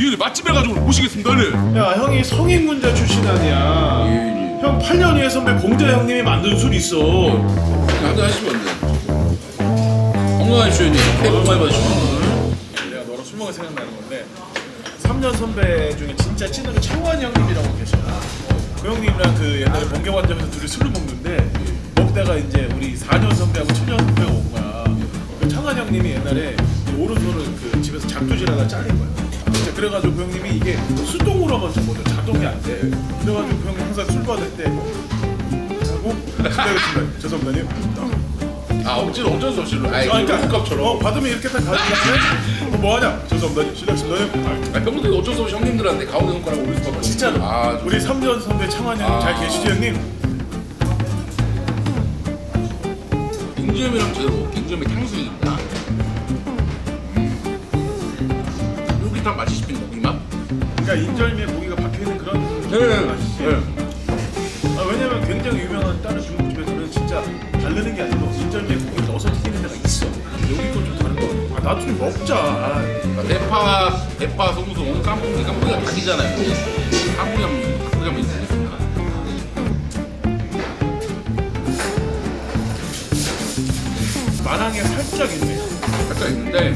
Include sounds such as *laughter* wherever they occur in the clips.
이 맛집에 가지고 모시겠습니다. 네. 야 형이 성인 군자 출신 아니야 예, 형 8년 후에 선배 공자 형님이 만든 술 있어 한잔 하시면 안 돼. 건강하십시오, 형님. 새해 복 많이 받으시고. 내가 너랑 술 먹을 생각나는 건데 3년 선배 중에 진짜 찐으로 창환 형님이라고 계시나 그 형님이랑 그 옛날에 번개관점에서 둘이 술을 먹는데 먹다가 이제 우리 4년 선배하고 7년 선배가 온 거야 그 창환 형님이 옛날에 그 오른손을 그 집에서 작두질하다 잘린 거야 그래가지고 그 형님이 이게 수동으로 하면 좀 뭐죠 자동이 안 돼 그래가지고 그 형님 항상 술 받을 때 하고 실례하겠습니다 *laughs* 죄송합니다 형님 아, 억지로 어쩔 수 없이. 아이, 아, 그러니까. 어, 받으면 이렇게 딱 가져가는데 뭐 하냐? 죄송합니다. 실례했습니다. 아, 아, 평소에 어쩔 수 없이 형님들한테 가운데 손가락 올릴 수밖에 없어요. 진짜로. 아, 우리 3년 선배 창환이 형님 잘 아. 계시죠 형님? 김지음이랑 제대로 김지음의 탕수육입니다. 그러니까 인절미에 고기가 박혀있는 그런 네. 맛이지. 네. 아, 왜냐면 굉장히 유명한 다른 중국집에서는 진짜 다르는 게 아니고 인절미에 고기 넣어서 튀기는 데가 있어. 여기 건좀 다른 거. 아 나도 좀 먹자. 아, 대파, 대파, 소금소, 오늘 깐풍기, 깐풍기가 닭이잖아요. 깐풍기 한번, 깐풍기 한번 있습니다. 마랑에 살짝 있네. 살짝 있는데,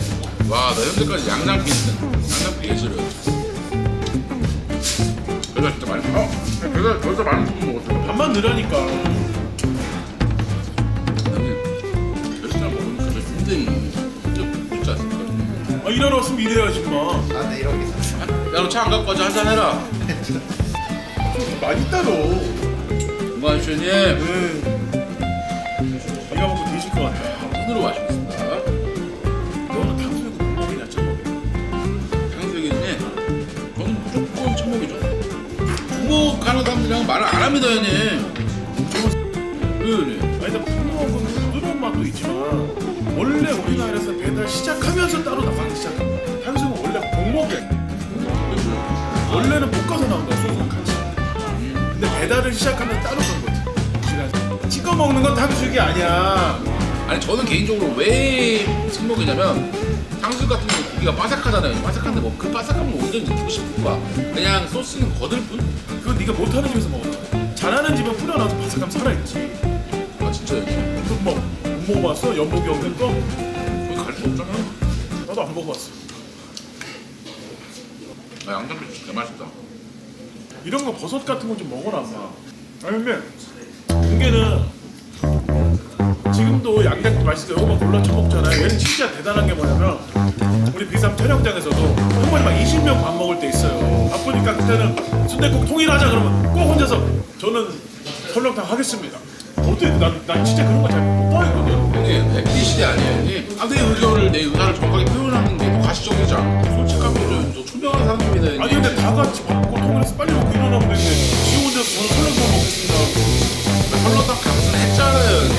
와, 나 현재까지 양장피 있는, 양장피 예술을. 내가 진짜 많이, 어? 내가 벌써 많이 좀 먹었어. 밥만 넣으라니까. 멸치살 먹으니까 저 힘든, 진짜 있지 않습니까? 아 일하러 왔으면 일해야지 마. 아, 네, 이러겠습니다. 야, 너 차 안 갖고 와서 한잔 해라. 좀 *laughs* 많이 따로. 건강하십시오, 형님. 네. 네가 먹고 뒤질 것 같아. 손으로 마시겠습니 사람들이랑 말을 안 합니다, 형님. 왜, 형님? 아니 근데 국먹은 부드러운 맛도 있지만 원래 우리나라에서 배달 시작하면서 따로 나가기 시작합니다. 탕수육은 원래 공먹이야. 원래는 볶아서 나온다 소스랑 같이. 근데 배달을 시작하면 따로 그런 거지. 찍어 먹는 건 탕수육이 아니야. 아니, 저는 개인적으로 왜 천목이냐면 탕수육 같은 경우 고기가 바삭하잖아요. 바삭한데 뭐 그 바삭함을 온전히 느끼고 싶은 거야. 그냥 소스는 거들 뿐? 그건 네가 못하는 집에서 먹었잖아. 잘하는 집은 뿌려놔서 바삭함 살아있지. 아, 진짜 형님. 그뭐못 먹어봤어? 연복이 없는 거? 거기 갈수 없잖아요. 나도 안 먹어봤어. 아, 양장피 진짜 맛있다. 이런 거 버섯 같은 거좀 먹어라 엄마 아니면 공개는 지금도 양장도 맛있어 이거만 골라 쳐먹잖아요 얘는 진짜 대단한 게 뭐냐면 우리 비삼 촬영장에서도 한 번에 막 20명 밥 먹을 때 있어요 바쁘니까 그때는 순대국 통일하자 그러면 꼭 혼자서 저는 설렁탕 하겠습니다 어떻게 난, 난 진짜 그런 거 잘 못 봐했거든 형님, FD 시대 아니에요, 형님? 아, 내 의견을, 내 의사를 정확하게 표현하는 게 더 가시적이지 않고 솔직한 거죠. 저 투명한 형님. 아니 근데 다 같이 밥 먹고 통일해서 빨리 먹고 일어나면 되는데 지 혼자서 저는 설렁탕 먹겠습니다 설렁탕 값은 했잖아요, 형님.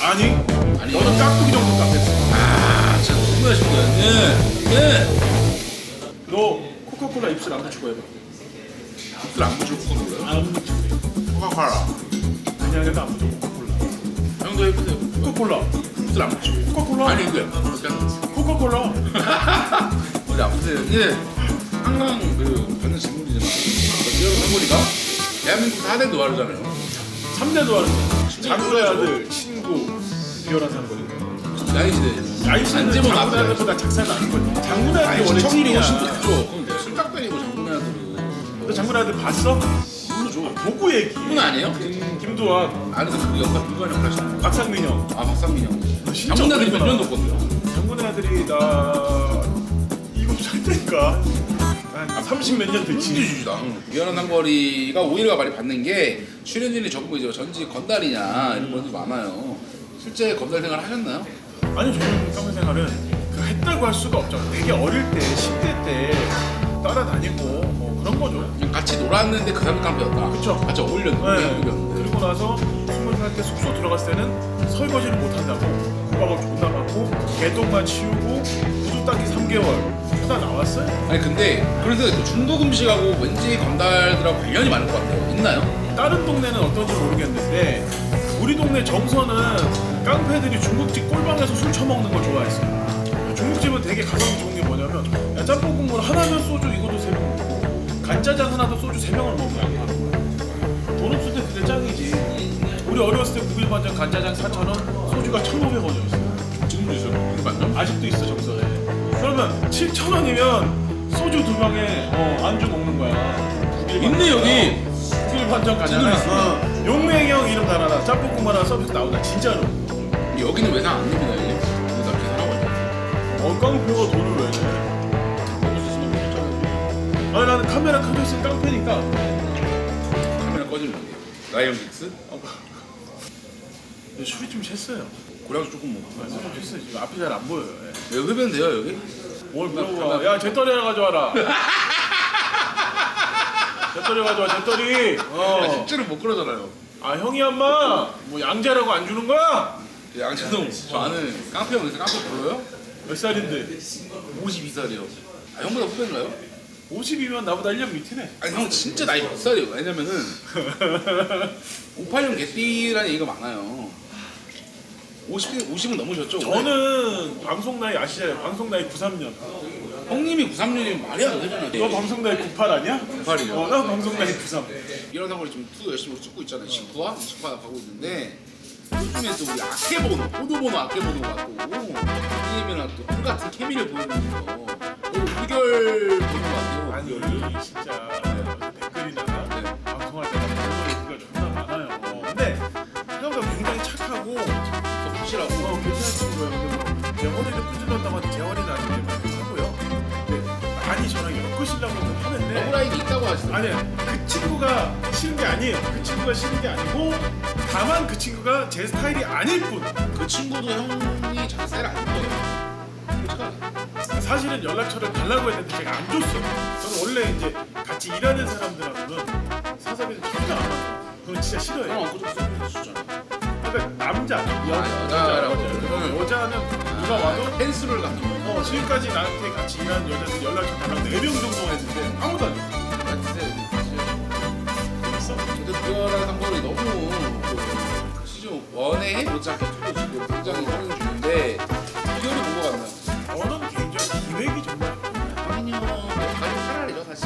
아니, 아니. 너는 깍두기 정도 값했어 너무하신 거야. 네. 네. 너 코카콜라 입술 안 붙이고 해봐. 술안 붙일 거 몰라요? 안 붙여. 코카콜라. 그냥 해도 안 붙여. 코카콜라. 형도 해보세요. 코카콜라. 술안 붙이고. 코카콜라. 아니. 그냥 코카콜라. *laughs* 머리 아프세요. 이게 항상 그 받는 질문이지만 이런 상거리가 대한민국 4대 노하루잖아요. 3대도 하는 장군의 아들, 친구, 비열한 상거리. 야인 시대. 야이씨는 안재범 장군의 아들. 아들보다 작사는 아닌 거지. 장군의 아들이 아니, 원래 시청률이 찐이야. 훨씬 높죠. 그럼 술딱 때리고 장군의 아들은. 너 아들 봤어? 모르죠. 복구 얘기. 그건 아니에요? 아니, 근데 그 역할 하시는 거예요? 박상민 형. 아, 박상민 형. 진짜 장군의 아들이 몇 어리구나. 년 됐거든요. 장군의 아들이 나 일곱 살 때니까 한30 몇 년 됐지. 신주주다. 미안한 상거리가 오히려 많이 받는 게 출연진이 전부 이제 전지 건달이냐 이런 분들 많아요. 실제 건달 생활 하셨나요? 아니 저는 깜짝 생활은 그 했다고 할 수가 없잖아. 되게 어릴 때 10대 때 따라다니고 뭐 그런 거죠. 그냥 같이 놀았는데 그 사람 깡패였다. 그쵸. 같이 어울렸는데. 네. 어울렸는데. 그리고 나서 20살 때 숙소 들어갔을 때는 설거지를 못 한다고 국밥을 존나 받고 개똥만 치우고 구두 닦기 3개월 하다 나왔어요. 아니 근데 그래서 그 중국 음식하고 왠지 건달들하고 관련이 많을 것 같아요. 있나요? 다른 동네는 어떤지 모르겠는데 우리 동네 정서는 깡패들이 중국집 꼴방에서 술 처먹는 걸 좋아했어요. 중국집은 되게 가성비 좋은 게 뭐냐면 야, 짬뽕 국물 하나면 소주 이것도 세 병 먹고 간짜장 하나도 소주 세 병을 먹으면 안 되는 거야. 돈 없을 때 그게 짱이지. 우리 어렸을 때 국일 반찬 간짜장 4,000원, 소주가 1,500원이었어. 지금도 있어요. 이거 맞죠? 아직도 있어 정선에. 그러면 7,000원이면 소주 두 병에 어, 안주 먹는 거야. 국일 있네. 여기. 어, 국일 반찬 가잖아. 어, 용맹형 이름 달아라. 짬뽕 국물 하나 서비스 나온다. 진짜로. 여기는 외상 안 냅니다 여기. 여기서 계산하고 있어요. 어, 깡패가 돈을 왜 내? 먹을 수 있으면 괜찮아요. 아니 나는 카메라 켜져 있으면 깡패니까 카메라 꺼지면 돼요. 라이언 빅스? 근데 술이 좀 챘어요 고량주 조금 먹고. 아, 술이 좀 챘어요 지금 앞이 잘 안 보여요 예. 여기 흡연 돼요 여기? 뭘 물어봐 야 제떨이 하나 가져와라 *laughs* 제떨이 가져와 제떨이 아, 어. 실제로 못 그러잖아요. 아 형이 엄마 뭐 양자라고 안 주는 거야? 양재동 저 아는 깡패 형 있어요. 깡패 불러요? 몇 살인데 52살이요. 아 형보다 후배인가요? 50이면 나보다 1년 밑이네 아니 형 진짜 나이 몇 살이에요? 왜냐면은 *laughs* 58년 개띠라는 얘기가 많아요. 50, 50은 넘으셨죠? 저는 방송 나이 아시잖아요 방송 나이 93년 형님이 93년이면 말이 안 되잖아요. 너 방송 나이 98 아니야? 98 이요. 어, 나 방송 나이 93 이런 상황을 지금 투 열심히 찍고 있잖아요. 19화, 20화 가고 있는데 또 우리 아케보노, 호두보노 아케보노가 또 형님이랑 또 똑같은 케미를 보여주는 거. 오늘 우결 보는 것 같아요. 아니 진짜 댓글이나 네. 방송할 때마다 얘기가 존나 많아요. 근데 생각보다 굉장히 착하고 더 확실하고. 어, 괜찮은 친구예요. 재원이를 하는데 재원이 나한테 말하고요. 근데 많이 저랑 엮으시려고 하는데 러브라인이 있다고 하시더라고요. 아니 그 친구가 싫은 게 아니에요. 그 친구가 싫은 게 아니고 다만 그 친구가 제 스타일이 아닐 뿐. 그 친구도 형이 자기 스타일 아니거든요. 솔직하게. 사실은 연락처를 달라고 했는데 제가 안 줬어요. 저는 원래 이제 같이 일하는 사람들하고는 사석에서 전혀 안 만나요. 그건 진짜 싫어요. 형 엊그제 소리 주셨잖아요. 그러니까 남자, 아, 여자라고. 여자, 여자는 누가 와도 펜스를 갖는 거. 어, 지금까지 나한테 같이 일하는 여자들 연락처 달라고 4명 정도 했는데 아무도 안 줬어. 그랬어? 근데 그거랑 상관이 너무 1에 못잡게 투도 지금 굉장히 하는 중인데 이거를 본것 같나요? 저는 개인적으로 기획이 정말 황인이 형 역할이 차라리죠 사실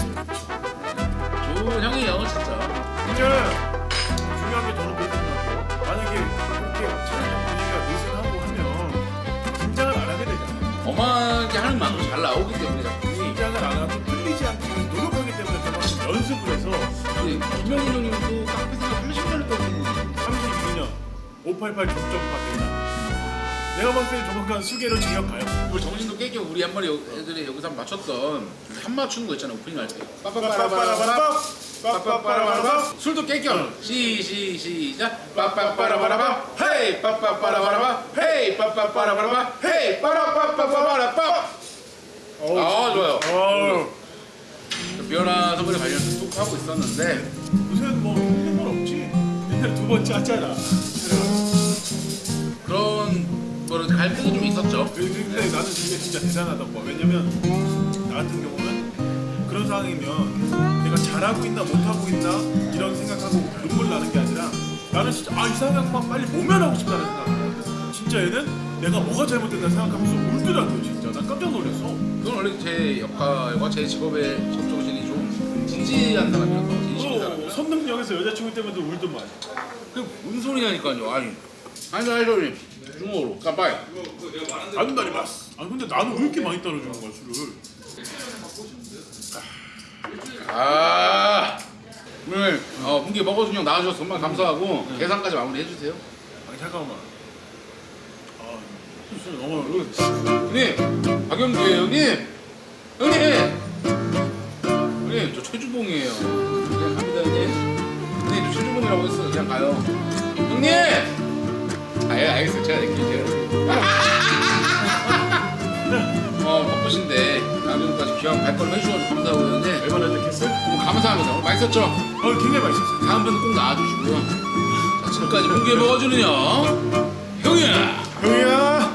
좋은 형이에요 진짜 근데 중요한 게 저는 그렇게 생각해요. 만약에 그렇게 촬영 분위기가 느슨하고 하면 긴장을 안 하게 되잖아요. 엄하게 하는 만큼 잘 나오기 때문에 작품이 긴장을 안 하고 풀리지 않게 노력하기 때문에 그만큼 연습을 해서 근데 김영훈 형님도 깡패 588 종점 받겠다. 내가 봤을 때 조만간 수계로 징역 가요. 그리고 정신도 깨겨 우리 한 마리 여- 애들이 여기서 한번 맞췄던 한 맞추는 거 있잖아 오프닝 할때. 빠빠빠라바라밥 빠빠빠라바라밥 술도 깨겨 시시 시작. 빠빠빠라바라바 헤이 빠빠빠라바라바 헤이 빠빠빠라바라바 헤이 빠라빠빠빠라빠 아 좋아요. 어, 비어나 선물에 관련해서 쭉 하고 있었는데. 요새 뭐 힘든 건 없지. 옛날에 두번 짰잖아. 그런 거를 갈 때도 좀 있었죠 근데 나는 그게 진짜 대단하다고 봐. 왜냐면 나 같은 경우는 그런 상황이면 내가 잘하고 있나 못하고 있나 이런 생각하고 눈물 나는 게 아니라 나는 진짜 아 이 상황만 빨리 모면하고 싶다는 생각. 진짜 얘는 내가 뭐가 잘못됐나 생각하면서 울더라고요 진짜. 난 깜짝 놀랐어. 그건 원래 제 역할과 제 직업의 적정신이 좀 진지한 사람이라서 진심인 어, 사람이라 선릉역에서 여자친구 때문에 울더만. 그뭔 소리냐니까요 아니 아니 아니 아니 중국어로. 깜빡이. 안 봤어. 아 근데 나는 왜 이렇게 많이 따라주는 거야 술을? 아. 오늘 어, 분기 먹어준 형 나와주셔서 정말 감사하고 계산까지 마무리 해주세요. 아니 잠깐만. 아술 너무 형님 박영규예요 형님. 형님! 형님 저 최주봉이에요. 그냥 갑니다 형님. 형님 저 최주봉이라고 했어 그냥 가요. 형님! 아 예 알겠어요 제가 낼게요 어 바쁘신데 나중까지 귀한 발걸음 해주셔서 감사하고 형님 얼마나 됐겠어? 너무 감사합니다 오늘 맛있었죠? 어 굉장히 맛있었어. 다음번에 꼭 나와주시고요 자 지금까지 분기 먹어주는 형 형이야 형이야.